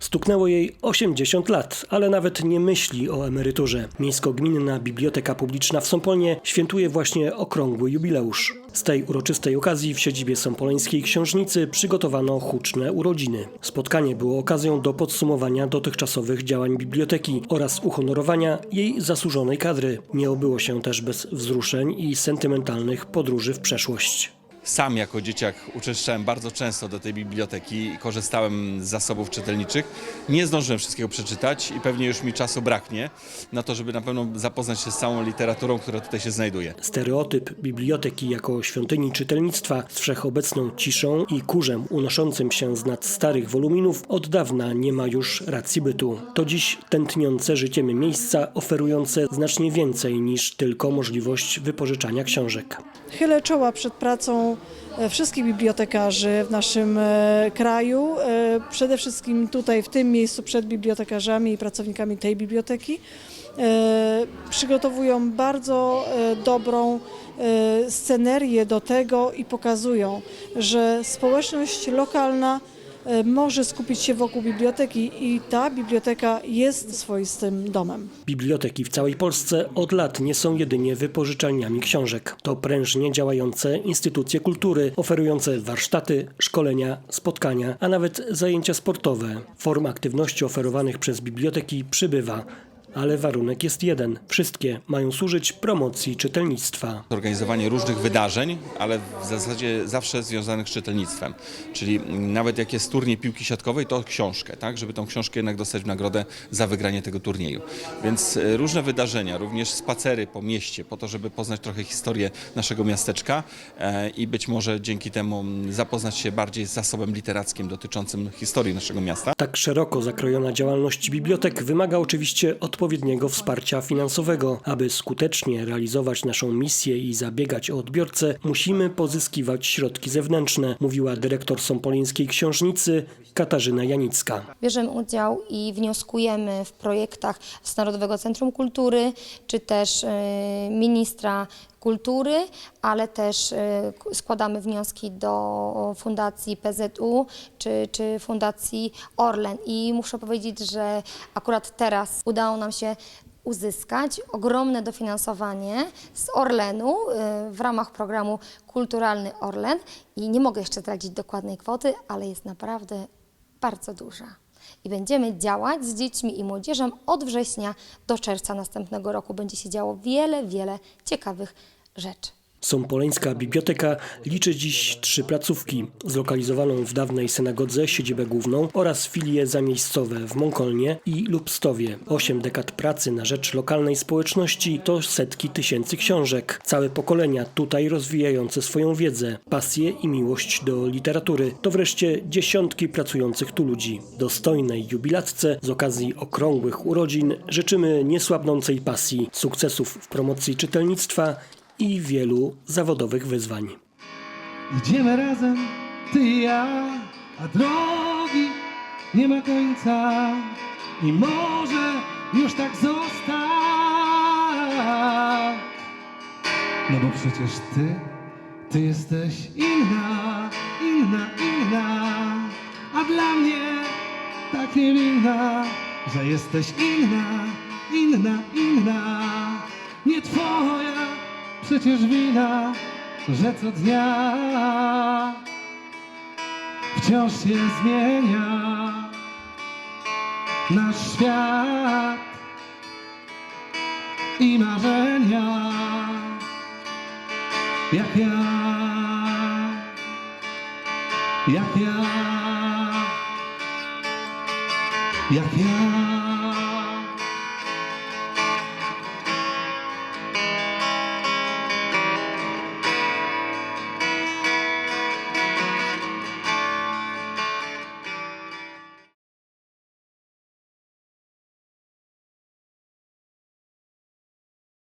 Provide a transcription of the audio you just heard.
Stuknęło jej 80 lat, ale nawet nie myśli o emeryturze. Miejsko-Gminna Biblioteka Publiczna w Sąpolnie świętuje właśnie okrągły jubileusz. Z tej uroczystej okazji w siedzibie Sąpoleńskiej Książnicy przygotowano huczne urodziny. Spotkanie było okazją do podsumowania dotychczasowych działań biblioteki oraz uhonorowania jej zasłużonej kadry. Nie obyło się też bez wzruszeń i sentymentalnych podróży w przeszłość. Sam jako dzieciak uczęszczałem bardzo często do tej biblioteki i korzystałem z zasobów czytelniczych. Nie zdążyłem wszystkiego przeczytać i pewnie już mi czasu braknie na to, żeby na pewno zapoznać się z całą literaturą, która tutaj się znajduje. Stereotyp biblioteki jako świątyni czytelnictwa z wszechobecną ciszą i kurzem unoszącym się z nad starych woluminów od dawna nie ma już racji bytu. To dziś tętniące życiem miejsca oferujące znacznie więcej niż tylko możliwość wypożyczania książek. Chylę czoła przed pracą wszystkich bibliotekarzy w naszym e, kraju. e, Przede wszystkim tutaj w tym miejscu przed bibliotekarzami i pracownikami tej biblioteki. E, Przygotowują bardzo e, dobrą e, scenerię do tego i pokazują, że społeczność lokalna e, może skupić się wokół biblioteki i ta biblioteka jest swoistym domem. Biblioteki w całej Polsce od lat nie są jedynie wypożyczalniami książek. To prężnie działające instytucje kultury, oferujące warsztaty, szkolenia, spotkania, a nawet zajęcia sportowe. Form aktywności oferowanych przez biblioteki przybywa. Ale warunek jest jeden. Wszystkie mają służyć promocji czytelnictwa. Organizowanie różnych wydarzeń, ale w zasadzie zawsze związanych z czytelnictwem. Czyli nawet jak jest turniej piłki siatkowej, to książkę, tak? żeby tą książkę jednak dostać w nagrodę za wygranie tego turnieju. Więc e, różne wydarzenia, również spacery po mieście, po to, żeby poznać trochę historię naszego miasteczka e, i być może dzięki temu zapoznać się bardziej z zasobem literackim dotyczącym historii naszego miasta. Tak szeroko zakrojona działalność bibliotek wymaga oczywiście odpowiedniego wsparcia finansowego. Aby skutecznie realizować naszą misję i zabiegać o odbiorcę, musimy pozyskiwać środki zewnętrzne, mówiła dyrektor Sąpolińskiej Książnicy Katarzyna Janicka. Bierzemy udział i wnioskujemy w projektach z Narodowego Centrum Kultury, czy też e, ministra kultury, ale też k- składamy wnioski do Fundacji PZU czy, czy Fundacji Orlen. I muszę powiedzieć, że akurat teraz udało nam się uzyskać ogromne dofinansowanie z Orlenu e, w ramach programu Kulturalny Orlen i nie mogę jeszcze zdradzić dokładnej kwoty, ale jest naprawdę bardzo duża. I będziemy działać z dziećmi i młodzieżą od września do czerwca następnego roku. Będzie się działo wiele, wiele ciekawych rzeczy. Sąpoleńska Biblioteka liczy dziś trzy placówki, zlokalizowaną w dawnej synagodze siedzibę główną oraz filie zamiejscowe w Mąkolnie i Lubstowie. Osiem dekad pracy na rzecz lokalnej społeczności to setki tysięcy książek. Całe pokolenia tutaj rozwijające swoją wiedzę, pasję i miłość do literatury. To wreszcie dziesiątki pracujących tu ludzi. Dostojnej jubilatce z okazji okrągłych urodzin życzymy niesłabnącej pasji, sukcesów w promocji czytelnictwa i wielu zawodowych wyzwań. Idziemy razem, ty i ja, a drogi nie ma końca i może już tak zostać. No bo przecież ty, ty jesteś inna, inna, inna, a dla mnie tak niewinna, że jesteś inna, inna, inna, nie twoja przecież wina, że co dnia wciąż się zmienia nasz świat i marzenia, jak ja, jak ja, jak ja.